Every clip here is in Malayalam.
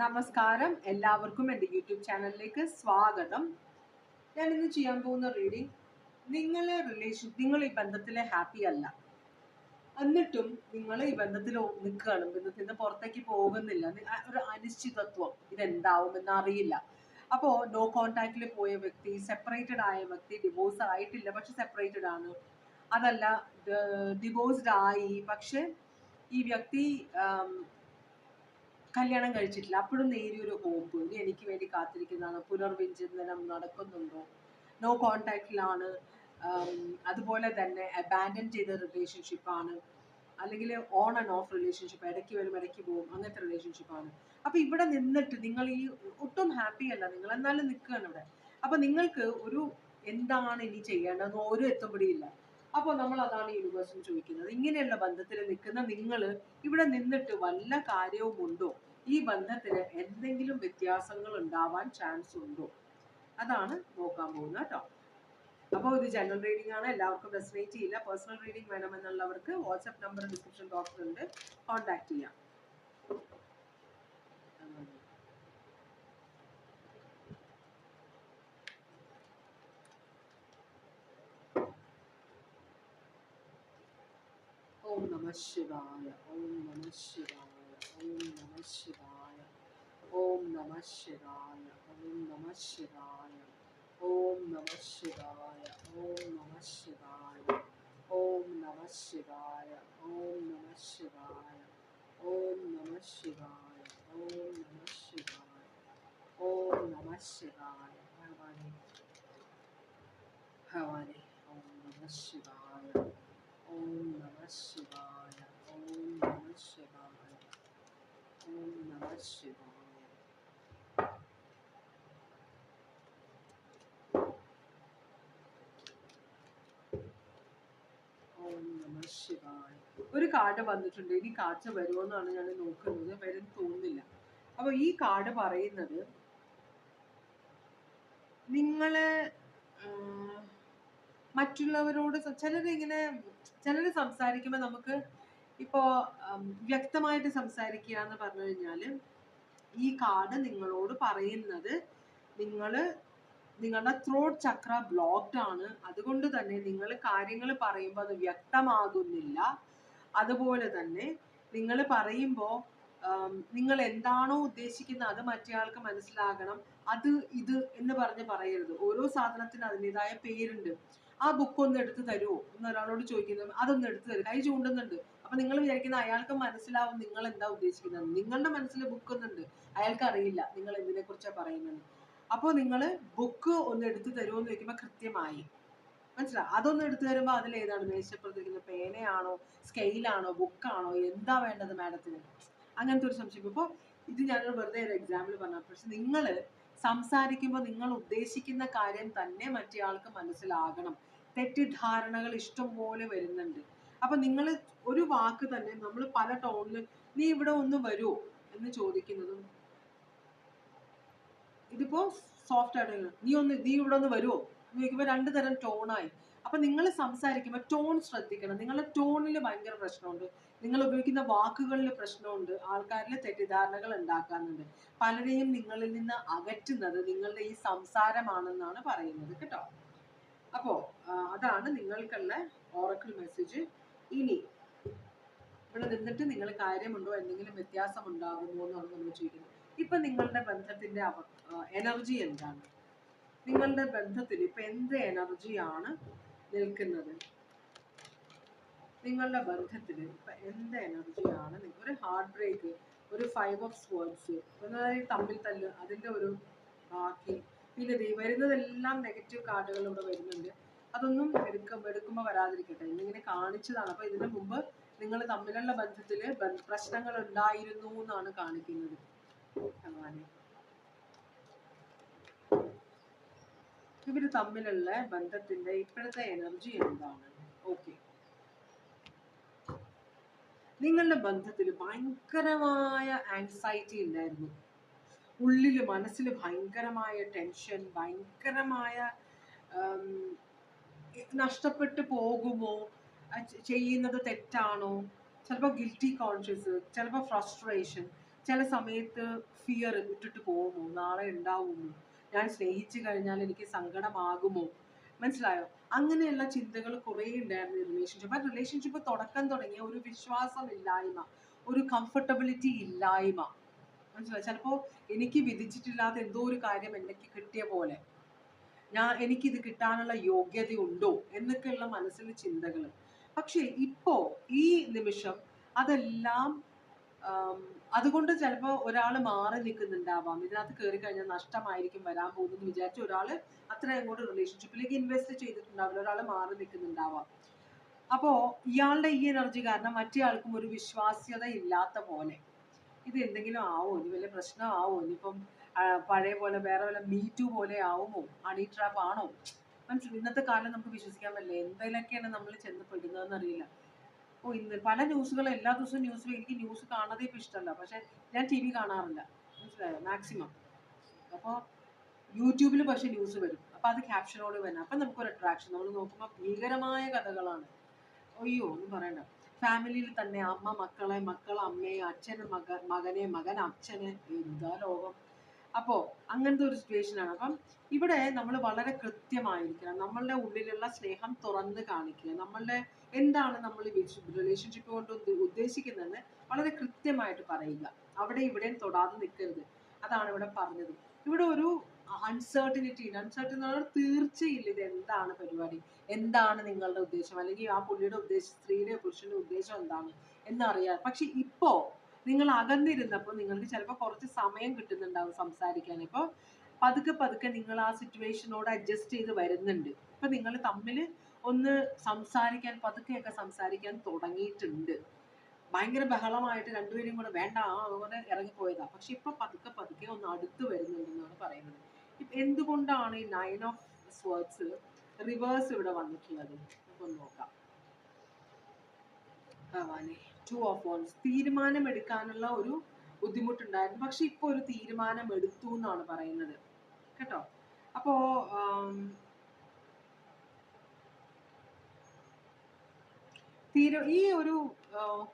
നമസ്കാരം. എല്ലാവർക്കും എന്റെ യൂട്യൂബ് ചാനലിലേക്ക് സ്വാഗതം. ഞാൻ ഇന്ന് ചെയ്യാൻ പോകുന്ന റീഡിംഗ് നിങ്ങളെ റിലേഷൻ നിങ്ങൾ ഈ ബന്ധത്തിലെ ഹാപ്പി അല്ല. എന്നിട്ടും നിങ്ങൾ ഈ ബന്ധത്തിൽ നിൽക്കുകയാണ് ബന്ധത്തിൽ നിന്ന് പുറത്തേക്ക് പോകുന്നില്ല. ഒരു അനിശ്ചിതത്വം ഇതെന്താവുമെന്ന് അറിയില്ല അപ്പോൾ നോ കോണ്ടാക്റ്റിൽ പോയ വ്യക്തി സെപ്പറേറ്റഡ് ആയ വ്യക്തി ഡിവോഴ്സ് ആയിട്ടില്ല. പക്ഷെ സെപ്പറേറ്റഡ് ആണ്. അതല്ല ഡിവോഴ്സ്ഡ് ആയി. പക്ഷെ ഈ വ്യക്തി കല്യാണം കഴിച്ചിട്ടില്ല. അപ്പോഴും നേരിയൊരു ഹോപ്പ് ഇനി എനിക്ക് വേണ്ടി കാത്തിരിക്കുന്നതാണ്. പുനർവിഞ്ചനം നടക്കുന്നുണ്ടോ? നോ കോണ്ടാക്റ്റിലാണ് അതുപോലെ തന്നെ അബാൻഡൻ ചെയ്ത റിലേഷൻഷിപ്പാണ് അല്ലെങ്കിൽ ഓൺ ആൻഡ് ഓഫ് റിലേഷൻഷിപ്പ് ഇടയ്ക്ക് വരും ഇടയ്ക്ക് പോകും. അങ്ങനത്തെ റിലേഷൻഷിപ്പാണ് അപ്പൊ ഇവിടെ നിന്നിട്ട് നിങ്ങൾ ഈ ഒട്ടും ഹാപ്പി അല്ല നിങ്ങൾ. എന്നാലും നിൽക്കുകയാണ് ഇവിടെ. അപ്പൊ നിങ്ങൾക്ക് ഒരു എന്താണ് ഇനി ചെയ്യേണ്ടതെന്ന് ഒരു എത്തുപിടിയില്ല അപ്പോൾ നമ്മൾ അതാണ് യൂണിവേഴ്സിന് ചോദിക്കുന്നത്. ഇങ്ങനെയുള്ള ബന്ധത്തിൽ നിൽക്കുന്ന നിങ്ങൾ ഇവിടെ നിന്നിട്ട് വല്ല കാര്യവും ഉണ്ടോ? ഈ ബന്ധത്തിന് എന്തെങ്കിലും വ്യത്യാസങ്ങൾ ഉണ്ടാവാൻ ചാൻസ് ഉണ്ടോ? അതാണ് നോക്കാൻ പോകുന്നത് കേട്ടോ. അപ്പോൾ ഇത് ജനറൽ റീഡിംഗ് ആണ്. എല്ലാവർക്കും റെസിനേറ്റ് ചെയ്യില്ല. പേഴ്സണൽ റീഡിംഗ് വേണമെന്നുള്ളവർക്ക് വാട്സപ്പ് നമ്പർ ഡിസ്ക്രിപ്ഷൻ ബോക്സിലുണ്ട് കോൺടാക്ട് ചെയ്യാം. ഓം നമ ശിവായ ഓം നമ ശിവായ ഓം നമ ശിവായ ഓം നമ ശിവായ ഓം നമ ശിവായ ഓം നമ ശിവായ ഓം നമ ശിവായ ഓം നമ ശിവായ ഓം നമ ശിവായ ഓം നമ ശിവായ ഓം നമ ശിവായ ഓം നമ ശിവായ ഭഗവാനെ ഭഗവാനെ ഓം നമ ശിവായ ഓം നമ ശിവായ ഓം നമ ഒരു കാർഡ് വന്നിട്ടുണ്ട്. ഇനി കാഴ്ച വരുമോ എന്നാണ് ഞാൻ നോക്കുന്നത്. വരും തോന്നുന്നില്ല. അപ്പൊ ഈ കാർഡ് പറയുന്നത് നിങ്ങളെ മറ്റുള്ളവരോട് ചിലരിങ്ങനെ ചിലര് സംസാരിക്കുമ്പോൾ നമുക്ക് ഇപ്പോ വ്യക്തമായിട്ട് സംസാരിക്കുക എന്ന് പറഞ്ഞു കഴിഞ്ഞാൽ ഈ കാർഡ് നിങ്ങളോട് പറയുന്നത് നിങ്ങൾ നിങ്ങളുടെ ത്രോട്ട് ചക്ര ബ്ലോക്ക്ഡ് ആണ്. അതുകൊണ്ട് തന്നെ നിങ്ങൾ കാര്യങ്ങൾ പറയുമ്പോൾ അത് വ്യക്തമാകുന്നില്ല. അതുപോലെ തന്നെ നിങ്ങൾ പറയുമ്പോൾ നിങ്ങൾ എന്താണോ ഉദ്ദേശിക്കുന്നത് അത് മറ്റേയാൾക്ക് മനസ്സിലാകണം. അത് ഇത് എന്ന് പറഞ്ഞ് പറയരുത്. ഓരോ സാധനത്തിന് അതിന്റെതായ പേരുണ്ട്. ആ ബുക്ക് ഒന്ന് എടുത്ത് തരുമോ എന്ന് ഒരാളോട് ചോദിക്കുന്നത് അതൊന്ന് എടുത്ത് തരും കൈ ചൂണ്ടുന്നുണ്ട്. അപ്പൊ നിങ്ങൾ വിചാരിക്കുന്ന അയാൾക്ക് മനസ്സിലാവും നിങ്ങൾ എന്താ ഉദ്ദേശിക്കുന്നത്. നിങ്ങളുടെ മനസ്സിൽ ബുക്ക് ഒന്നുണ്ട്. അയാൾക്ക് അറിയില്ല നിങ്ങൾ എന്തിനെ കുറിച്ചാണ് പറയുന്നത് അപ്പോൾ നിങ്ങൾ ബുക്ക് ഒന്ന് എടുത്തു തരുമോ എന്ന് ചോദിക്കുമ്പോൾ കൃത്യമായി. മനസ്സിലായി അതൊന്ന് എടുത്തു തരുമ്പോൾ അതിൽ ഏതാണ് മേശപ്പുറത്തിരിക്കുന്ന പേനയാണോ? സ്കെയിലാണോ ബുക്കാണോ എന്താ വേണ്ടത് മാഡത്തിന് അങ്ങനത്തെ ഒരു സംശയം. ഇപ്പോൾ ഇത് ഞാനൊരു വെറുതെ ഒരു എക്സാമ്പിൾ പറഞ്ഞു പക്ഷെ നിങ്ങൾ സംസാരിക്കുമ്പോൾ നിങ്ങൾ ഉദ്ദേശിക്കുന്ന കാര്യം തന്നെ മറ്റേ ആൾക്ക് മനസ്സിലാകണം. തെറ്റിദ്ധാരണകൾ ഇഷ്ടം പോലെ വരുന്നുണ്ട്. അപ്പൊ നിങ്ങൾ ഒരു വാക്ക് തന്നെ നമ്മൾ പല ടോണിൽ നീ ഇവിടെ ഒന്ന് വരുമോ എന്ന് ചോദിക്കുന്നതും ഇതിപ്പോ സോഫ്റ്റ് ആയിട്ട് നീ ഒന്ന് നീ ഇവിടെ ഒന്ന് വരുമോ എന്ന് ചോദിക്കുമ്പോൾ രണ്ട് തരം ടോണായി അപ്പൊ നിങ്ങൾ സംസാരിക്കുമ്പോൾ ടോൺ ശ്രദ്ധിക്കണം. നിങ്ങളുടെ ടോണിൽ ഭയങ്കര പ്രശ്നമുണ്ട്. നിങ്ങൾ ഉപയോഗിക്കുന്ന വാക്കുകളിൽ പ്രശ്നമുണ്ട്. ആൾക്കാരിൽ തെറ്റിദ്ധാരണകൾ ഉണ്ടാക്കാറുണ്ട് പലരെയും നിങ്ങളിൽ നിന്ന് അകറ്റുന്നത് നിങ്ങളുടെ ഈ സംസാരമാണെന്നാണ് പറയുന്നത്. കേട്ടോ? അപ്പോ ആ, അതാണ് നിങ്ങൾക്കുള്ള ഓറക്കിൾ മെസ്സേജ് ഇനി ഇവിടെ നിന്നിട്ട് നിങ്ങൾ കാര്യമുണ്ടോ? എന്തെങ്കിലും വ്യത്യാസം ഉണ്ടാകുമോ എന്നാണ് നമ്മൾ ചോദിക്കുന്നത്. ഇപ്പൊ നിങ്ങളുടെ ബന്ധത്തിന്റെ എനർജി എന്താണ്? നിങ്ങളുടെ ബന്ധത്തിൽ ഇപ്പൊ എന്ത് എനർജിയാണ് നിൽക്കുന്നത്? നിങ്ങളുടെ ബന്ധത്തിൽ ഇപ്പൊ എന്ത് എനർജിയാണ് ഒരു ഹാർട്ട് ബ്രേക്ക് ഒരു ഫൈവ് ഓഫ് സ്വേർഡ്സ് തമ്മിൽ തല്ല് അതിന്റെ ഒരു ബാക്കി. പിന്നെ വരുന്നതെല്ലാം നെഗറ്റീവ് കാർഡുകൾ ഇവിടെ വരുന്നുണ്ട്. അതൊന്നും എടുക്ക എടുക്കുമ്പോൾ വരാതിരിക്കട്ടെ. ഇന്നിങ്ങനെ കാണിച്ചതാണ്. അപ്പൊ ഇതിനു മുമ്പ് നിങ്ങൾ തമ്മിലുള്ള ബന്ധത്തിൽ പ്രശ്നങ്ങൾ ഉണ്ടായിരുന്നു എന്നാണ് കാണിക്കുന്നത്. ഭഗവാനെ. ഇവർ തമ്മിലുള്ള ബന്ധത്തിന്റെ ഇപ്പോഴത്തെ എനർജി എന്താണ്? ഓക്കെ നിങ്ങളുടെ ബന്ധത്തിൽ ഭയങ്കരമായ ആൻസൈറ്റി ഉണ്ടായിരുന്നു. ഉള്ളിൽ മനസ്സിൽ ഭയങ്കരമായ ടെൻഷൻ ഭയങ്കരമായ നഷ്ടപ്പെട്ടു പോകുമോ? ചെയ്യുന്നത് തെറ്റാണോ? ചിലപ്പോൾ ഗിൽറ്റി കോൺഷ്യസ് ചിലപ്പോൾ ഫ്രസ്ട്രേഷൻ ചില സമയത്ത് ഫിയർ ഇട്ടിട്ട് പോകുമോ? നാളെ ഉണ്ടാവുമോ? ഞാൻ സ്നേഹിച്ചു കഴിഞ്ഞാൽ എനിക്ക് സങ്കടമാകുമോ? മനസ്സിലായോ? അങ്ങനെയുള്ള ചിന്തകൾ കുറേ ഉണ്ടായിരുന്നു റിലേഷൻഷിപ്പ് ആ റിലേഷൻഷിപ്പ് തുടക്കം തുടങ്ങിയ ഒരു വിശ്വാസമില്ലായ്മ ഒരു കംഫർട്ടബിലിറ്റി ഇല്ലായ്മ. മനസ്സിലായോ? ചിലപ്പോൾ എനിക്ക് വിധിച്ചിട്ടില്ലാത്ത എന്തോ ഒരു കാര്യം എനിക്ക് കിട്ടിയ പോലെ. ഞാൻ എനിക്കിത് കിട്ടാനുള്ള യോഗ്യതയുണ്ടോ എന്നൊക്കെയുള്ള മനസ്സിലെ ചിന്തകൾ. പക്ഷേ ഇപ്പോ ഈ നിമിഷം അതെല്ലാം അതുകൊണ്ട് ചിലപ്പോൾ ഒരാൾ മാറി നിൽക്കുന്നുണ്ടാവാം. ഇതിനകത്ത് കയറി കഴിഞ്ഞാൽ നഷ്ടമായിരിക്കും വരാൻ പോകുന്നത് വിചാരിച്ച് ഒരാൾ അത്ര അങ്ങോട്ട് റിലേഷൻഷിപ്പിലേക്ക് ഇൻവെസ്റ്റ് ചെയ്തിട്ടുണ്ടാവില്ല. ഒരാൾ മാറി നിൽക്കുന്നുണ്ടാവാം. അപ്പോ ഇയാളുടെ ഈ എനർജി കാരണം മറ്റേയാൾക്കും ഒരു വിശ്വാസ്യത ഇല്ലാത്ത പോലെ ഇത് എന്തെങ്കിലും ആവോ? ഇനി പ്രശ്നം പ്രശ്നമാവോ? ഇനിയിപ്പം പഴയ പോലെ വേറെ വല്ല മീറ്റു പോലെ ആവുമോ? ഹണി ട്രാപ്പ് ആണോ? മനസ്സിലായി. ഇന്നത്തെ കാലം നമുക്ക് വിശ്വസിക്കാൻ പറ്റില്ല. എന്തെങ്കിലൊക്കെയാണ് നമ്മൾ ചെന്ന് പെടുന്നതെന്ന് അറിയില്ല. ഓ ഇന്ന് പല ന്യൂസുകളും എല്ലാ ദിവസവും ന്യൂസിലും എനിക്ക് ന്യൂസ് കാണാതെ ഇപ്പം ഇഷ്ടമല്ല. പക്ഷെ ഞാൻ ടി വി കാണാറില്ല. മനസ്സിലായോ? മാക്സിമം. അപ്പോൾ യൂട്യൂബിൽ പക്ഷേ ന്യൂസ് വരും. അപ്പോൾ അത് ക്യാപ്ഷനോട് വരണം. അപ്പം നമുക്കൊരു അട്രാക്ഷൻ നമ്മൾ നോക്കുമ്പോൾ ഭീകരമായ കഥകളാണ്. അയ്യോ ഒന്നും പറയണ്ട. ഫാമിലിയിൽ തന്നെ അമ്മ മക്കളെ മക്കൾ അമ്മയെ അച്ഛന് മക മകനെ മകൻ അച്ഛന്. എന്താ ലോകം? അപ്പോ അങ്ങനത്തെ ഒരു സിറ്റുവേഷനാണ് അപ്പം ഇവിടെ നമ്മൾ വളരെ കൃത്യമായിരിക്കണം. നമ്മളുടെ ഉള്ളിലുള്ള സ്നേഹം തുറന്ന് കാണിക്കുക. നമ്മളുടെ എന്താണ് നമ്മൾ റിലേഷൻഷിപ്പ് കൊണ്ട് ഉദ്ദേശിക്കുന്നത് ഉദ്ദേശിക്കുന്നതെന്ന് വളരെ കൃത്യമായിട്ട് പറയുക. അവിടെ ഇവിടെയും തൊടാതെ നിൽക്കരുത്. അതാണ് ഇവിടെ പറഞ്ഞത്. ഇവിടെ ഒരു അൺസർട്ടിനിറ്റി അൺസർട്ടൻ തീർച്ചയില്ല ഇത് എന്താണ് പരിപാടി? എന്താണ് നിങ്ങളുടെ ഉദ്ദേശം? അല്ലെങ്കിൽ ആ പുള്ളിയുടെ ഉദ്ദേശം സ്ത്രീയുടെ പുരുഷന്റെ ഉദ്ദേശം എന്താണ് എന്നറിയാം പക്ഷെ ഇപ്പോ നിങ്ങൾ അകന്നിരുന്നപ്പോൾ നിങ്ങൾക്ക് ചിലപ്പോൾ കുറച്ച് സമയം കിട്ടുന്നുണ്ടാവും സംസാരിക്കാൻ. ഇപ്പോൾ പതുക്കെ പതുക്കെ നിങ്ങൾ ആ സിറ്റുവേഷനോട് അഡ്ജസ്റ്റ് ചെയ്ത് വരുന്നുണ്ട്. ഇപ്പൊ നിങ്ങൾ തമ്മിൽ ഒന്ന് സംസാരിക്കാൻ പതുക്കെയൊക്കെ സംസാരിക്കാൻ തുടങ്ങിയിട്ടുണ്ട്. ഭയങ്കര ബഹളമായിട്ട് രണ്ടുപേരും കൂടെ വേണ്ട ആ അങ്ങനെ ഇറങ്ങിപ്പോയതാ. പക്ഷെ ഇപ്പൊ പതുക്കെ പതുക്കെ ഒന്ന് അടുത്ത് വരുന്നുണ്ടെന്നാണ് പറയുന്നത്. എന്തുകൊണ്ടാണ് ഈ നയൻ ഓഫ് സ്വേർഡ്സ് റിവേഴ്സ് ഇവിടെ വന്നിട്ടുള്ളത്? നമുക്കൊന്ന് നോക്കാം. ഭവാനെ ടു ഓഫ് തീരുമാനം എടുക്കാനുള്ള ഒരു ബുദ്ധിമുട്ടുണ്ടായിരുന്നു. പക്ഷെ ഇപ്പൊ ഒരു തീരുമാനം എടുത്തു എന്നാണ് പറയുന്നത്. കേട്ടോ? അപ്പോ തീരു ഈ ഒരു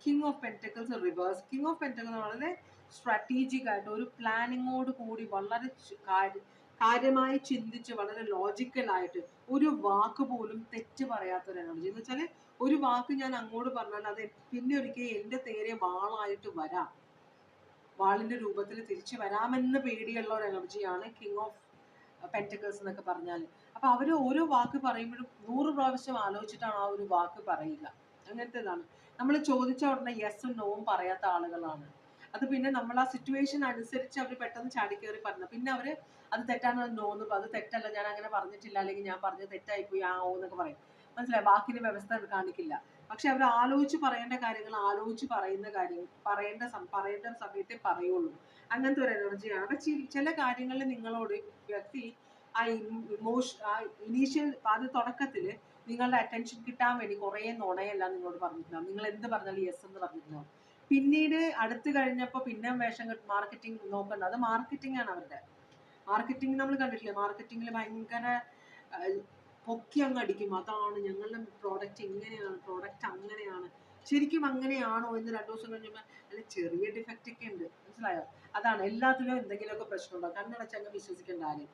king of pentacles reverse king of pentacles വളരെ സ്ട്രാറ്റജിക് ആയിട്ട് ഒരു പ്ലാനിങ്ങോട് കൂടി വളരെ കാര്യമായി ചിന്തിച്ച് വളരെ ലോജിക്കൽ ആയിട്ട് ഒരു വാക്ക് പോലും തെറ്റ് പറയാത്ത ഒരു എനർജി എന്ന് വെച്ചാൽ ഒരു വാക്ക് ഞാൻ അങ്ങോട്ട് പറഞ്ഞാൽ അത് പിന്നെ ഒരിക്കൽ എന്റെ നേരെ വാളായിട്ട് വരാം. വാളിന്റെ രൂപത്തിൽ തിരിച്ചു വരാമെന്ന് പേടിയുള്ള ഒരു എനർജിയാണ് കിങ് ഓഫ് പെന്റക്കേഴ്സ് എന്നൊക്കെ പറഞ്ഞാൽ. അപ്പൊ അവർ ഓരോ വാക്ക് പറയുമ്പോഴും നൂറ് പ്രാവശ്യം ആലോചിച്ചിട്ടാണ് ആ ഒരു വാക്ക് പറയുക. അങ്ങനത്തേതാണ്. നമ്മൾ ചോദിച്ച ഉടനെ യെസ്സും നോവും പറയാത്ത ആളുകളാണ്. അത് പിന്നെ നമ്മൾ ആ സിറ്റുവേഷൻ അനുസരിച്ച് അവർ പെട്ടെന്ന് ചാടിക്കേറി പറഞ്ഞു. പിന്നെ അവർ അത് തെറ്റാണ് നോ എന്ന് അത് തെറ്റല്ല ഞാൻ അങ്ങനെ പറഞ്ഞിട്ടില്ല അല്ലെങ്കിൽ ഞാൻ പറഞ്ഞത് തെറ്റായിപ്പോയി ആ ഓ എന്നൊക്കെ പറയും. മനസ്സിലായി? വാക്കിന് വ്യവസ്ഥ കാണിക്കില്ല. പക്ഷെ അവർ ആലോചിച്ച് പറയേണ്ട കാര്യങ്ങൾ ആലോചിച്ച് പറയുന്ന കാര്യം പറയേണ്ട പറയേണ്ട സമയത്തെ പറയുള്ളൂ. അങ്ങനത്തെ ഒരു എനർജിയാണ് അപ്പൊ ചില കാര്യങ്ങളിൽ നിങ്ങളോട് വ്യക്തി ആ ഇമോഷൻ ആ ഇനീഷ്യൽ അത് തുടക്കത്തിൽ നിങ്ങളുടെ അറ്റൻഷൻ കിട്ടാൻ വേണ്ടി കുറേ നുണയെല്ലാം നിങ്ങളോട് പറഞ്ഞിട്ടുണ്ടാവും. നിങ്ങൾ എന്ത് പറഞ്ഞാലും യെസ് എന്ന് പറഞ്ഞിട്ടുണ്ടാവും. പിന്നീട് അടുത്ത് കഴിഞ്ഞപ്പോൾ പിന്നെ വേഷം മാർക്കറ്റിംഗ് നോക്കണ്ട. അത് മാർക്കറ്റിംഗ് ആണ് അവരുടെ. മാർക്കറ്റിംഗ് നമ്മൾ കണ്ടിട്ടില്ലേ? മാർക്കറ്റിംഗിൽ ഭയങ്കര പൊക്കി അങ്ങ് അടിക്കും അതാണ് ഞങ്ങളുടെ പ്രോഡക്റ്റ് ഇങ്ങനെയാണ് പ്രോഡക്റ്റ് അങ്ങനെയാണ്. ശരിക്കും അങ്ങനെയാണോ എന്ന് രണ്ടു ദിവസം കഴിഞ്ഞപ്പോൾ അല്ല ചെറിയ ഡിഫക്റ്റ് ഒക്കെ ഉണ്ട്. മനസ്സിലായോ? അതാണ് എല്ലാത്തിലും എന്തെങ്കിലുമൊക്കെ പ്രശ്നമുണ്ടാവും കണ്ണടച്ചങ്ങ് വിശ്വസിക്കേണ്ട ആരും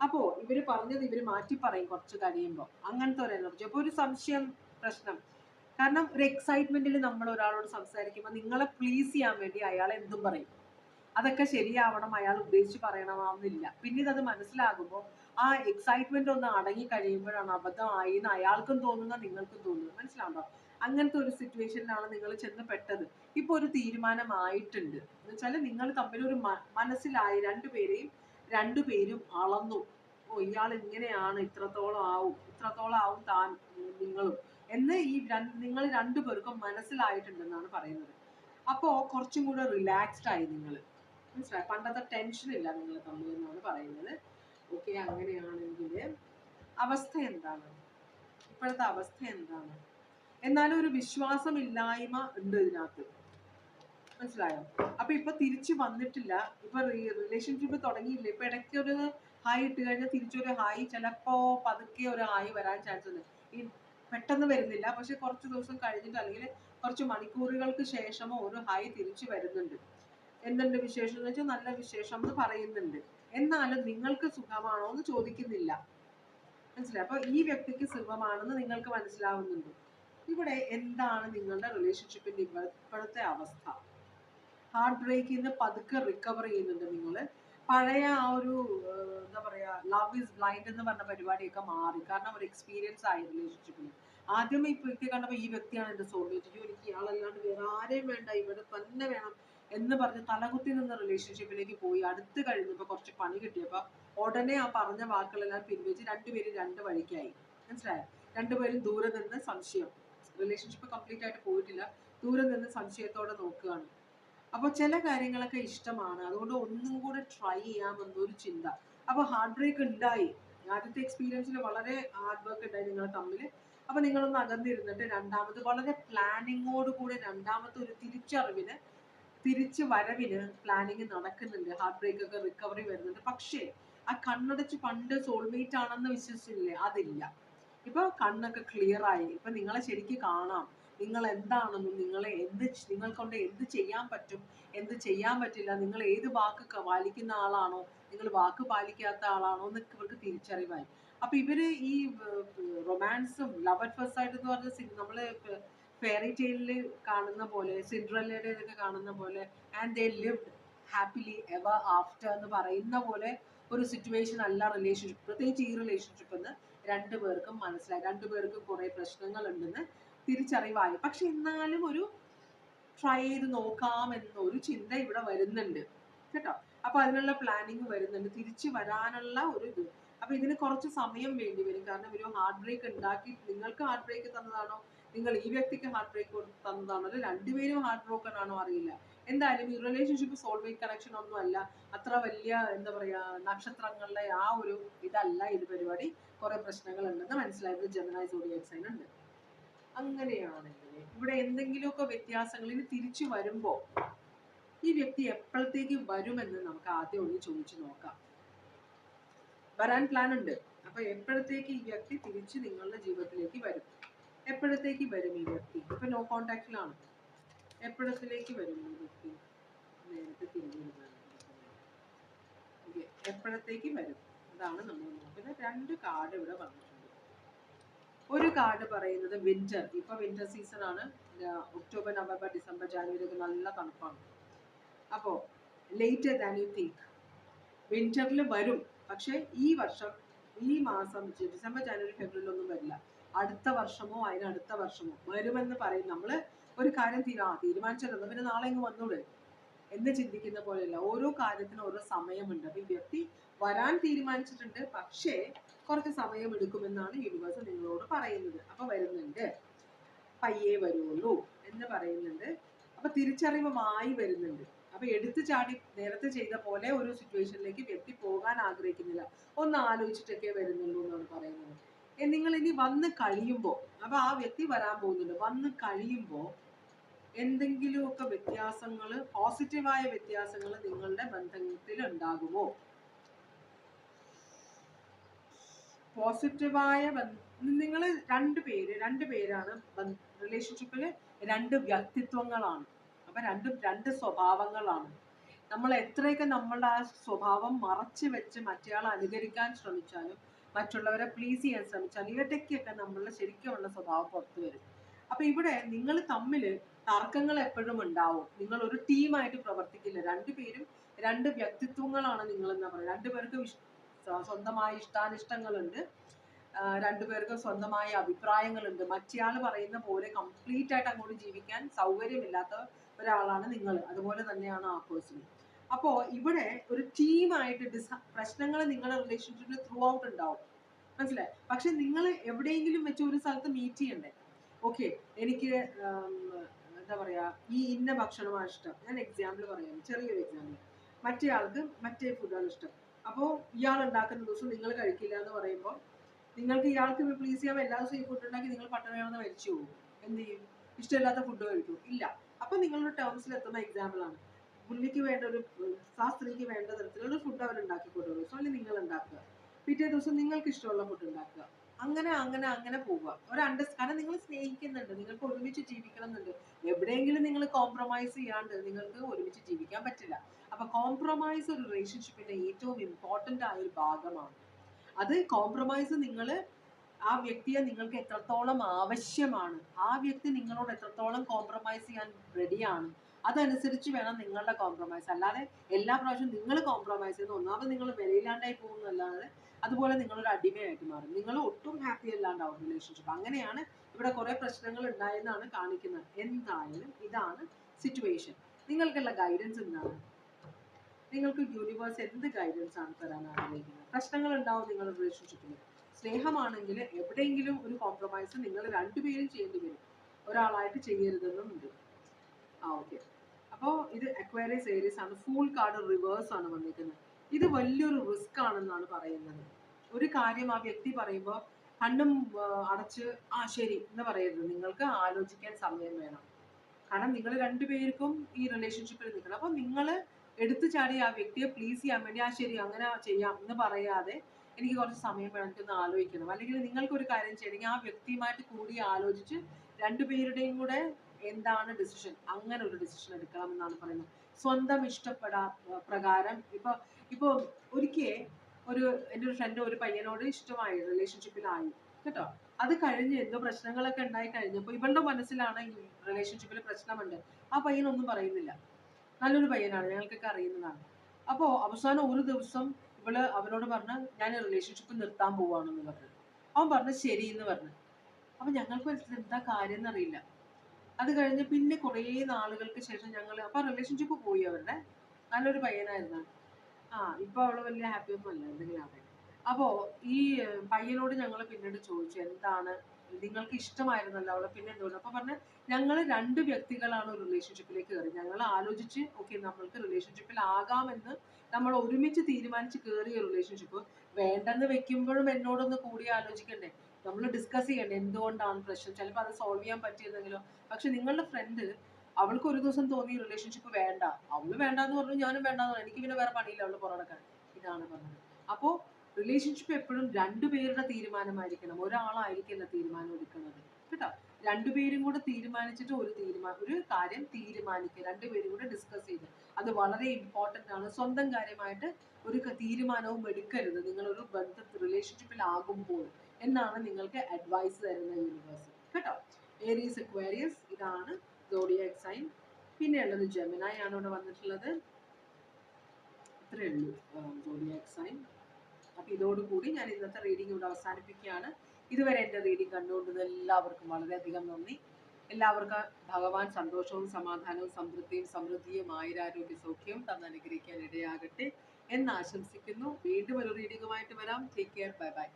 അപ്പോ ഇവർ പറഞ്ഞത് ഇവർ മാറ്റി പറയും കുറച്ച് കഴിയുമ്പോൾ. അങ്ങനത്തെ ഒരു എനർജി അപ്പൊ ഒരു സംശയം പ്രശ്നം. കാരണം ഒരു എക്സൈറ്റ്മെന്റിൽ നമ്മൾ ഒരാളോട് സംസാരിക്കുമ്പോൾ നിങ്ങളെ പ്ലീസ് ചെയ്യാൻ വേണ്ടി അയാൾ എന്തും പറയും. അതൊക്കെ ശരിയാവണം അയാൾ ഉദ്ദേശിച്ച് പറയണമെന്നില്ല പിന്നീട് അത് മനസ്സിലാകുമ്പോൾ ആ എക്സൈറ്റ്മെന്റ് ഒന്ന് അടങ്ങി കഴിയുമ്പോഴാണ് അബദ്ധമായി എന്ന് അയാൾക്കും തോന്നുന്ന നിങ്ങൾക്കും തോന്നുന്നത്. മനസ്സിലാവുണ്ടോ? അങ്ങനത്തെ ഒരു സിറ്റുവേഷനിലാണ് നിങ്ങൾ ചെന്ന് പെട്ടത്. ഇപ്പൊ ഒരു തീരുമാനമായിട്ടുണ്ട്. എന്ന് വെച്ചാൽ നിങ്ങൾ തമ്മിൽ ഒരു മനസ്സിലായി. രണ്ടുപേരെയും രണ്ടുപേരും അളന്നു. ഓ ഇയാൾ ഇങ്ങനെയാണ് ഇത്രത്തോളം ആവും ഇത്രത്തോളം ആവും താൻ നിങ്ങളും. എന്ന് ഈ നിങ്ങൾ രണ്ടുപേർക്കും മനസ്സിലായിട്ടുണ്ടെന്നാണ് പറയുന്നത്. അപ്പോ കുറച്ചും കൂടെ റിലാക്സ്ഡ് ആയി നിങ്ങൾ. മനസ്സിലായി? പണ്ടത്തെ ഇല്ല നിങ്ങൾ തമ്മിൽ എന്നാണ് പറയുന്നത്. ഓക്കെ അങ്ങനെയാണെങ്കിൽ അവസ്ഥ എന്താണ്? ഇപ്പോഴത്തെ അവസ്ഥ എന്താണ്? എന്നാലും ഒരു വിശ്വാസമില്ലായ്മ ഉണ്ട് ഇതിനകത്ത്. മനസ്സിലായോ? അപ്പൊ ഇപ്പൊ തിരിച്ചു വന്നിട്ടില്ല. ഇപ്പൊ റിലേഷൻഷിപ്പ് തുടങ്ങിയില്ല? ഇപ്പൊ ഇടയ്ക്ക് ഒരു ഹായ് ഇട്ട് കഴിഞ്ഞാൽ തിരിച്ചൊരു ഹായ് ചിലപ്പോ പതുക്കെ ഒരു ഹായ് വരാൻ ചാൻസ് ഉണ്ട്. ഈ പെട്ടെന്ന് വരുന്നില്ല. പക്ഷെ കുറച്ച് ദിവസം കഴിഞ്ഞിട്ട് അല്ലെങ്കിൽ കുറച്ച് മണിക്കൂറുകൾക്ക് ശേഷമോ ഒരു ഹായ് തിരിച്ചു വരുന്നുണ്ട്. എന്തുണ്ട് വിശേഷം എന്ന് വെച്ചാൽ നല്ല വിശേഷം എന്ന് പറയുന്നുണ്ട്. എന്നാലും നിങ്ങൾക്ക് സുഖമാണോ എന്ന് ചോദിക്കുന്നില്ല. മനസ്സിലായി? അപ്പൊ ഈ വ്യക്തിക്ക് സുഖമാണെന്ന് നിങ്ങൾക്ക് മനസ്സിലാവുന്നുണ്ട്. ഇവിടെ എന്താണ് നിങ്ങളുടെ റിലേഷൻഷിപ്പിന്റെ ഇപ്പോഴത്തെ അവസ്ഥ? ഹാർട്ട് ബ്രേക്കിൽ നിന്ന് പതുക്കെ റിക്കവർ ചെയ്യുന്നുണ്ട് നിങ്ങൾ പഴയ ആ ഒരു എന്താ പറയാ ലവ് ഈസ് ബ്ലൈൻഡ് എന്ന് പറഞ്ഞ പരിപാടിയൊക്കെ മാറി. കാരണം ഒരു എക്സ്പീരിയൻസ് ആയി റിലേഷൻഷിപ്പിൽ ആദ്യം ഈ വ്യക്തി കണ്ടപ്പോൾ ഈ വ്യക്തിയാണ് എന്റെ സോൾമേറ്റ് എനിക്ക് ഇയാളല്ലാണ്ട് വേറെ ആരെയും വേണ്ട. ഇവിടെ തന്നെ വേണം. എന്ന് പറഞ്ഞ് തലകുത്തി നിന്ന റിലേഷൻഷിപ്പിലേക്ക് പോയി. അടുത്ത് കഴിഞ്ഞപ്പോൾ കുറച്ച് പണി കിട്ടിയപ്പോൾ ഉടനെ ആ പറഞ്ഞ വാക്കുകളെല്ലാം പിൻവലിച്ച് രണ്ടുപേരും രണ്ട് വഴിക്കായി. മനസ്സിലായോ? രണ്ടുപേരും ദൂരെ നിന്ന് സംശയം. റിലേഷൻഷിപ്പ് കംപ്ലീറ്റ് ആയിട്ട് പോയിട്ടില്ല. ദൂരെ നിന്ന് സംശയത്തോടെ നോക്കുകയാണ്. അപ്പോൾ ചില കാര്യങ്ങളൊക്കെ ഇഷ്ടമാണ്. അതുകൊണ്ട് ഒന്നും കൂടെ ട്രൈ ചെയ്യാമെന്നൊരു ചിന്ത. അപ്പോൾ ഹാർട്ട് ബ്രേക്ക് ഉണ്ടായി. ആദ്യത്തെ എക്സ്പീരിയൻസിൽ വളരെ ഹാർഡ് വർക്ക് ഉണ്ടായി നിങ്ങൾ തമ്മിൽ അപ്പോൾ നിങ്ങളൊന്ന് അകന്നിരുന്നിട്ട് രണ്ടാമത് വളരെ പ്ലാനിങ്ങോട് കൂടി രണ്ടാമത്തെ ഒരു തിരിച്ചറിവിന് തിരിച്ച് വരവിന് പ്ലാനിങ് നടക്കുന്നുണ്ട്. ഹാർട്ട് ബ്രേക്ക് ഒക്കെ റിക്കവറി വരുന്നുണ്ട്. പക്ഷേ ആ കണ്ണടച്ച് പണ്ട് സോൾമേറ്റ് ആണെന്ന് വിശ്വസിച്ചില്ലേ? അതില്ല. ഇപ്പൊ കണ്ണൊക്കെ ക്ലിയർ ആയി. ഇപ്പൊ നിങ്ങളെ ശരിക്ക് കാണാം. നിങ്ങൾ എന്താണെന്നും നിങ്ങളെ എന്ത് നിങ്ങൾ കൊണ്ട് എന്ത് ചെയ്യാൻ പറ്റും എന്ത് ചെയ്യാൻ പറ്റില്ല നിങ്ങൾ ഏത് വാക്ക് പാലിക്കുന്ന ആളാണോ നിങ്ങൾ വാക്ക് പാലിക്കാത്ത ആളാണോ എന്നൊക്കെ ഇവർക്ക് തിരിച്ചറിവായി. അപ്പൊ ഇവർ ഈ റൊമാൻസും ലവ് അറ്റ് ഫസ്റ്റ് ആയിട്ട് എന്ന് പറഞ്ഞ നമ്മൾ ഫെയറി ടെയിലിൽ കാണുന്ന പോലെ സിൻഡ്രല്ലയുടെ ഇതൊക്കെ കാണുന്ന പോലെ and they lived happily ever after എന്ന് പറയുന്ന പോലെ ഒരു സിറ്റുവേഷൻ അല്ല റിലേഷൻഷിപ്പ് പ്രത്യേകിച്ച് ഈ റിലേഷൻഷിപ്പ് എന്ന് രണ്ടുപേർക്കും മനസ്സിലായി. രണ്ടു പേർക്കും പ്രശ്നങ്ങൾ ഉണ്ടെന്ന് തിരിച്ചറിവായി. പക്ഷെ എന്നാലും ഒരു ട്രൈ ചെയ്ത് നോക്കാം എന്നൊരു ചിന്ത ഇവിടെ വരുന്നുണ്ട്. കേട്ടോ? അപ്പൊ അതിനുള്ള പ്ലാനിങ് വരുന്നുണ്ട്. തിരിച്ചു വരാനുള്ള ഒരു ഇത്. അപ്പൊ ഇതിന് കുറച്ച് സമയം വേണ്ടി വരും. കാരണം ഒരു ഹാർട്ട് ബ്രേക്ക് ഉണ്ടാക്കി നിങ്ങൾക്ക് ഹാർട്ട് ബ്രേക്ക് തന്നതാണോ? നിങ്ങൾ ഈ വ്യക്തിക്ക് ഹാർട്ട് ബ്രേക്ക് തന്നതാണോ? അല്ലെ രണ്ടുപേരും ഹാർട്ട് ബ്രോക്കൺ ആണോ അറിയില്ല. എന്തായാലും ഈ റിലേഷൻഷിപ്പ് സോൾമേറ്റ് കണക്ഷൻ ഒന്നും അല്ല. അത്ര വലിയ എന്താ പറയാ നക്ഷത്രങ്ങളുടെ ആ ഒരു ഇതല്ല ഇത് പരിപാടി. കുറെ പ്രശ്നങ്ങൾ ഉണ്ടെന്ന് മനസ്സിലായത് ജനനായ സോഡിയക് സൈൻ ഉണ്ട്. അങ്ങനെയാണെങ്കിൽ ഇവിടെ എന്തെങ്കിലുമൊക്കെ വ്യത്യാസങ്ങൾ ഇനി തിരിച്ചു വരുമ്പോ ഈ വ്യക്തി എപ്പോഴത്തേക്ക് വരുമെന്ന് നമുക്ക് ആദ്യം ഒന്ന് ചോദിച്ചു നോക്കാം. വരാൻ പ്ലാൻ ഉണ്ട്. അപ്പൊ എപ്പോഴത്തേക്ക് ഈ വ്യക്തി തിരിച്ച് നിങ്ങളുടെ ജീവിതത്തിലേക്ക് വരും? എപ്പോഴത്തേക്ക് വരും ഈ വ്യക്തി? ഇപ്പൊ നോ കോണ്ടാക്റ്റിലാണ് എപ്പോഴത്തിലേക്ക് വരും ഈ വ്യക്തി? നേരത്തെ തിരിഞ്ഞു എപ്പോഴത്തേക്ക് വരും? അതാണ് നമ്മൾ നോക്കുന്നത്. രണ്ട് കാർഡ് ഇവിടെ വന്നിട്ടുണ്ട്. ഒരു കാർഡ് പറയുന്നത് വിന്റർ ഇപ്പൊ വിന്റർ സീസൺ ആണ്. ഒക്ടോബർ നവംബർ ഡിസംബർ ജാനുവരി ഒക്കെ നല്ല തണുപ്പാണ്. അപ്പോ ലേറ്റർ ദാൻ യു തിങ്ക് വിന്ററിൽ വരും. പക്ഷെ ഈ വർഷം ഈ മാസം ഡിസംബർ ജനുവരി ഫെബ്രുവരി ഒന്നും വരില്ല. അടുത്ത വർഷമോ അതിനടുത്ത വർഷമോ വരുമെന്ന് പറയും. നമ്മൾ ഒരു കാര്യം തീരാ തീരുമാനിച്ചല്ലോ പിന്നെ നാളെ ഇങ്ങ് വന്നൂടെ? എന്ന് ചിന്തിക്കുന്ന പോലെയല്ല. ഓരോ കാര്യത്തിനും ഓരോ സമയമുണ്ട്. അപ്പൊ ഈ വ്യക്തി വരാൻ തീരുമാനിച്ചിട്ടുണ്ട്. പക്ഷേ കുറച്ച് സമയം എടുക്കുമെന്നാണ് യൂണിവേഴ്സ് നിങ്ങളോട് പറയുന്നത്. അപ്പൊ വരുന്നുണ്ട്. പയ്യേ വരുള്ളൂ എന്ന് പറയുന്നുണ്ട്. അപ്പൊ തിരിച്ചറിവുമായി വരുന്നുണ്ട്. അപ്പൊ എടുത്തു ചാടി നേരത്തെ ചെയ്ത പോലെ ഒരു സിറ്റുവേഷനിലേക്ക് വ്യക്തി പോകാൻ ആഗ്രഹിക്കുന്നില്ല. ഒന്ന് ആലോചിച്ചിട്ടൊക്കെ വരുന്നുള്ളൂ എന്നാണ് പറയുന്നത്. നിങ്ങൾ ഇനി വന്ന് കഴിയുമ്പോൾ അപ്പൊ ആ വ്യക്തി വരാൻ പോകുന്നുണ്ട്. വന്ന് കഴിയുമ്പോൾ എന്തെങ്കിലുമൊക്കെ വ്യത്യാസങ്ങൾ പോസിറ്റീവായ വ്യത്യാസങ്ങൾ നിങ്ങളുടെ ബന്ധത്തിൽ ഉണ്ടാകുമോ പോസിറ്റീവായ നിങ്ങൾ രണ്ട് പേര് രണ്ട് പേരാണ് റിലേഷൻഷിപ്പിൽ രണ്ട് വ്യക്തിത്വങ്ങളാണ്. അപ്പൊ രണ്ടും രണ്ട് സ്വഭാവങ്ങളാണ്. നമ്മൾ എത്രയൊക്കെ നമ്മളുടെ ആ സ്വഭാവം മറച്ചു വെച്ച് മറ്റേയാളെ അനുകരിക്കാൻ ശ്രമിച്ചാലും മറ്റുള്ളവരെ പ്ലീസ് ചെയ്യാൻ ശ്രമിച്ചാലും ഇടയ്ക്കൊക്കെ നമ്മളുടെ ശരിക്കുമുള്ള സ്വഭാവം പുറത്തു വരും. അപ്പൊ ഇവിടെ നിങ്ങൾ തമ്മിൽ തർക്കങ്ങൾ എപ്പോഴും ഉണ്ടാവും. നിങ്ങൾ ഒരു ടീമായിട്ട് പ്രവർത്തിക്കില്ല. രണ്ടുപേരും രണ്ട് വ്യക്തിത്വങ്ങളാണ് നിങ്ങൾ എന്ന് പറയുക. രണ്ടുപേർക്കും സ്വന്തമായ ഇഷ്ടാനിഷ്ടങ്ങളുണ്ട്. രണ്ടുപേർക്കും സ്വന്തമായ അഭിപ്രായങ്ങളുണ്ട്. മറ്റേയാൾ പറയുന്ന പോലെ കംപ്ലീറ്റ് ആയിട്ട് അങ്ങോട്ട് ജീവിക്കാൻ സൗകര്യമില്ലാത്ത ഒരാളാണ് നിങ്ങൾ അതുപോലെ തന്നെയാണ് ആ പേഴ്സൺ അപ്പോ ഇവിടെ ഒരു ടീമായിട്ട് ഡിസ പ്രശ്നങ്ങൾ നിങ്ങളുടെ റിലേഷൻഷിപ്പിൽ ത്രൂ ഔട്ട് ഉണ്ടാവും. മനസ്സിലായി? പക്ഷെ നിങ്ങൾ എവിടെയെങ്കിലും വെച്ച് ഒരു സ്ഥലത്ത് മീറ്റ് ചെയ്യണ്ടേ? ഓക്കെ എനിക്ക് എന്താ പറയാ ഈ ഇന്ന ഭക്ഷണമാണ് ഇഷ്ടം. ഞാൻ എക്സാമ്പിൾ പറയാം. ചെറിയൊരു എക്സാമ്പിൾ മറ്റേ ആൾക്ക് മറ്റേ ഫുഡാണ് ഇഷ്ടം. അപ്പോൾ ഇയാൾ ഉണ്ടാക്കുന്ന ദിവസം നിങ്ങൾ കഴിക്കില്ല എന്ന് പറയുമ്പോൾ നിങ്ങൾക്ക് ഇയാൾക്ക് പ്ലീസ് ചെയ്യാൻ എല്ലാ ദിവസവും ഈ ഫുഡ് ഉണ്ടാക്കി നിങ്ങൾ പട്ടണയാണെന്ന് മരിച്ചു പോകും. എന്ത് ചെയ്യും? ഇഷ്ടമില്ലാത്ത ഫുഡ് കഴിക്കും. ഇല്ല. അപ്പൊ നിങ്ങളുടെ ടേംസിൽ എത്തുന്ന എക്സാമ്പിൾ ആണ്. പുള്ളിക്ക് വേണ്ട ഒരു ആ വേണ്ട തരത്തിലുള്ള ഫുഡ് അവർ ഉണ്ടാക്കി കൊടുക്കും സോ അല്ലെങ്കിൽ നിങ്ങൾ ഉണ്ടാക്കുക. പിറ്റേ ദിവസം നിങ്ങൾക്ക് ഇഷ്ടമുള്ള ഫുഡ് ഉണ്ടാക്കുക. അങ്ങനെ അങ്ങനെ അങ്ങനെ പോവുക. ഒരു അണ്ടർ കാരണം നിങ്ങൾ സ്നേഹിക്കുന്നുണ്ട്. നിങ്ങൾക്ക് ഒരുമിച്ച് ജീവിക്കണം എന്നുണ്ട് എവിടെയെങ്കിലും നിങ്ങൾ കോംപ്രമൈസ് ചെയ്യാണ്ട് നിങ്ങൾക്ക് ഒരുമിച്ച് ജീവിക്കാൻ പറ്റില്ല. അപ്പൊ കോംപ്രമൈസ് ഒരു റിലേഷൻഷിപ്പിന്റെ ഏറ്റവും ഇമ്പോർട്ടന്റ് ആയ ഒരു ഭാഗമാണ്. അത് കോംപ്രമൈസ് നിങ്ങൾ ആ വ്യക്തിയെ നിങ്ങൾക്ക് എത്രത്തോളം ആവശ്യമാണ് ആ വ്യക്തി നിങ്ങളോട് എത്രത്തോളം കോംപ്രമൈസ് ചെയ്യാൻ റെഡിയാണ് അതനുസരിച്ച് വേണം നിങ്ങളുടെ കോംപ്രമൈസ് അല്ലാതെ എല്ലാ പ്രാവശ്യവും നിങ്ങൾ കോംപ്രമൈസ് ചെയ്യുന്ന. ഒന്നാമത് നിങ്ങൾ വിലയില്ലാണ്ടായി പോകുന്നല്ലാതെ അതുപോലെ നിങ്ങളൊരു അടിമയായിട്ട് മാറും. നിങ്ങൾ ഒട്ടും ഹാപ്പി അല്ലാണ്ടാവും റിലേഷൻഷിപ്പ് അങ്ങനെയാണ് ഇവിടെ കുറെ പ്രശ്നങ്ങൾ ഉണ്ടായെന്നാണ് കാണിക്കുന്നത്. എന്തായാലും ഇതാണ് സിറ്റുവേഷൻ നിങ്ങൾക്കുള്ള ഗൈഡൻസ് എന്താണ്? നിങ്ങൾക്ക് യൂണിവേഴ്സ് എന്ത് ഗൈഡൻസ് ആണ് തരാൻ ആഗ്രഹിക്കുന്നത്? പ്രശ്നങ്ങൾ ഉണ്ടാവും നിങ്ങളുടെ റിലേഷൻഷിപ്പിൽ സ്നേഹമാണെങ്കിൽ എവിടെയെങ്കിലും ഒരു കോംപ്രമൈസ് നിങ്ങൾ രണ്ടുപേരും ചെയ്യേണ്ടി വരും. ഒരാളായിട്ട് ചെയ്യരുതെന്നുണ്ട് ആ ഓക്കെ അപ്പോൾ ഇത് അക്വയറീസ് ഏരിയസ് ആണ്. ഫുൾ കാർഡ് റിവേഴ്സ് ആണ് വന്നിരിക്കുന്നത്. ഇത് വലിയൊരു റിസ്ക് ആണെന്നാണ് പറയുന്നത്. ഒരു കാര്യം ആ വ്യക്തി പറയുമ്പോൾ കണ്ണും അടച്ച് ആ ശരി എന്ന് പറയരുത്. നിങ്ങൾക്ക് ആലോചിക്കാൻ സമയം വേണം. കാരണം നിങ്ങൾ രണ്ടുപേർക്കും ഈ റിലേഷൻഷിപ്പിൽ നിൽക്കണം. അപ്പോൾ നിങ്ങൾ എടുത്തു ചാടി ആ വ്യക്തിയെ പ്ലീസ് ചെയ്യാൻ വേണ്ടി ആ ശരി അങ്ങനെ ചെയ്യാം എന്ന് പറയാതെ എനിക്ക് കുറച്ച് സമയം വേണം ആലോചിക്കണം. അല്ലെങ്കിൽ നിങ്ങൾക്ക് ഒരു കാര്യം ചെയ്യണമെങ്കിൽ ആ വ്യക്തിയുമായിട്ട് കൂടി ആലോചിച്ച് രണ്ടുപേരുടെയും കൂടെ എന്താണ് ഡിസിഷൻ അങ്ങനെ ഒരു ഡിസിഷൻ എടുക്കണം എന്നാണ് പറയുന്നത്. സ്വന്തം ഇഷ്ടപ്പെടാ പ്രകാരം ഇപ്പൊ ഇപ്പൊ ഒരിക്കൽ ഒരു എന്റെ ഒരു ഫ്രണ്ട് ഒരു പയ്യനോട് ഇഷ്ടമായി റിലേഷൻഷിപ്പിലായി കേട്ടോ? അത് കഴിഞ്ഞ് എന്തോ പ്രശ്നങ്ങളൊക്കെ ഉണ്ടായി കഴിഞ്ഞപ്പോൾ ഇവളുടെ മനസ്സിലാണ് റിലേഷൻഷിപ്പിൽ പ്രശ്നമുണ്ട്. ആ പയ്യനൊന്നും പറയുന്നില്ല. നല്ലൊരു പയ്യനാണ്. ഞങ്ങൾക്കൊക്കെ അറിയുന്നതാണ്. അപ്പോൾ അവസാനം ഒരു ദിവസം ഇവൾ അവനോട് പറഞ്ഞ് ഞാൻ റിലേഷൻഷിപ്പ് നിർത്താൻ പോവാണെന്ന് പറഞ്ഞു. അവൻ പറഞ്ഞു ശരി എന്ന് പറഞ്ഞു. അപ്പൊ ഞങ്ങൾക്ക് എന്താ കാര്യം എന്നറിയില്ല. അത് കഴിഞ്ഞ് പിന്നെ കുറേ നാളുകൾക്ക് ശേഷം ഞങ്ങൾ അപ്പൊ റിലേഷൻഷിപ്പ് പോയി അവരുടെ. നല്ലൊരു പയ്യനായിരുന്നു. ആ ഇപ്പൊ അവൾ വലിയ ഹാപ്പി ഒന്നും അല്ല എന്തെങ്കിലും ആവട്ടെ. അപ്പോ ഈ പയ്യനോട് ഞങ്ങൾ പിന്നീട് ചോദിച്ചു എന്താണ് നിങ്ങൾക്ക് ഇഷ്ടമായിരുന്നല്ലോ അവളെ പിന്നെ എന്തുകൊണ്ട്? അപ്പൊ പറഞ്ഞ ഞങ്ങൾ രണ്ട് വ്യക്തികളാണ് റിലേഷൻഷിപ്പിലേക്ക് കയറി. ഞങ്ങൾ ആലോചിച്ച് ഓക്കെ നമ്മൾക്ക് റിലേഷൻഷിപ്പിൽ ആകാമെന്ന് നമ്മൾ ഒരുമിച്ച് തീരുമാനിച്ച് കയറിയ റിലേഷൻഷിപ്പ് വേണ്ടെന്ന് വെക്കുമ്പോഴും എന്നോടൊന്ന് കൂടി ആലോചിക്കണ്ടേ? നമ്മൾ ഡിസ്കസ് ചെയ്യണ്ടേ? എന്തുകൊണ്ടാണ് പ്രശ്നം? ചിലപ്പോൾ അത് സോൾവ് ചെയ്യാൻ പറ്റിയിരുന്നെങ്കിലോ? പക്ഷെ നിങ്ങളുടെ ഫ്രണ്ട് അവൾക്ക് ഒരു ദിവസം തോന്നി റിലേഷൻഷിപ്പ് വേണ്ട. അവൾ വേണ്ടാന്ന് പറഞ്ഞു ഞാനും വേണ്ടാന്ന് പറഞ്ഞു. എനിക്ക് പിന്നെ വേറെ പണിയില്ല അവൾ പുറകെ ഇതാണ് പറഞ്ഞത്. അപ്പോ റിലേഷൻഷിപ്പ് എപ്പോഴും രണ്ടുപേരുടെ തീരുമാനമായിരിക്കണം. ഒരാളായിരിക്കില്ല തീരുമാനം എടുക്കുന്നത്. കേട്ടോ? രണ്ടുപേരും കൂടെ തീരുമാനിച്ചിട്ട് ഒരു തീരുമാനം ഒരു കാര്യം തീരുമാനിക്കുക. രണ്ടുപേരും കൂടെ ഡിസ്കസ് ചെയ്ത് അത് വളരെ ഇമ്പോർട്ടന്റ് ആണ്. സ്വന്തം കാര്യമായിട്ട് ഒരു തീരുമാനവും എടുക്കരുത്. നിങ്ങളൊരു ബന്ധ റിലേഷൻഷിപ്പിൽ ആകുമ്പോൾ എന്നാണ് നിങ്ങൾക്ക് അഡ്വൈസ് തരുന്ന യൂണിവേഴ്സ് കേട്ടോ? ഏരീസ് എക്വേരിയസ് ഇതാണ് സോഡിയാക് സൈൻ പിന്നെ ഉള്ളത് ജെമിനായി ആണ് ഇവിടെ വന്നിട്ടുള്ളത്. ഇത്രയേ ഉള്ളൂ സോഡിയാക് സൈൻ അപ്പൊ ഇതോടുകൂടി ഞാൻ ഇന്നത്തെ റീഡിംഗ് ഇവിടെ അവസാനിപ്പിക്കുകയാണ്. ഇതുവരെ എന്റെ റീഡിംഗ് കണ്ടുകൊണ്ടത് എല്ലാവർക്കും വളരെയധികം നന്ദി. എല്ലാവർക്കും ഭഗവാൻ സന്തോഷവും സമാധാനവും സംതൃപ്തിയും സമൃദ്ധിയും ആയുരാരോഗ്യ സൗഖ്യവും തന്ന് അനുഗ്രഹിക്കാൻ ഇടയാകട്ടെ എന്ന് ആശംസിക്കുന്നു. വീണ്ടും ഒരു റീഡിംഗുമായിട്ട് വരാം. Take care bye bye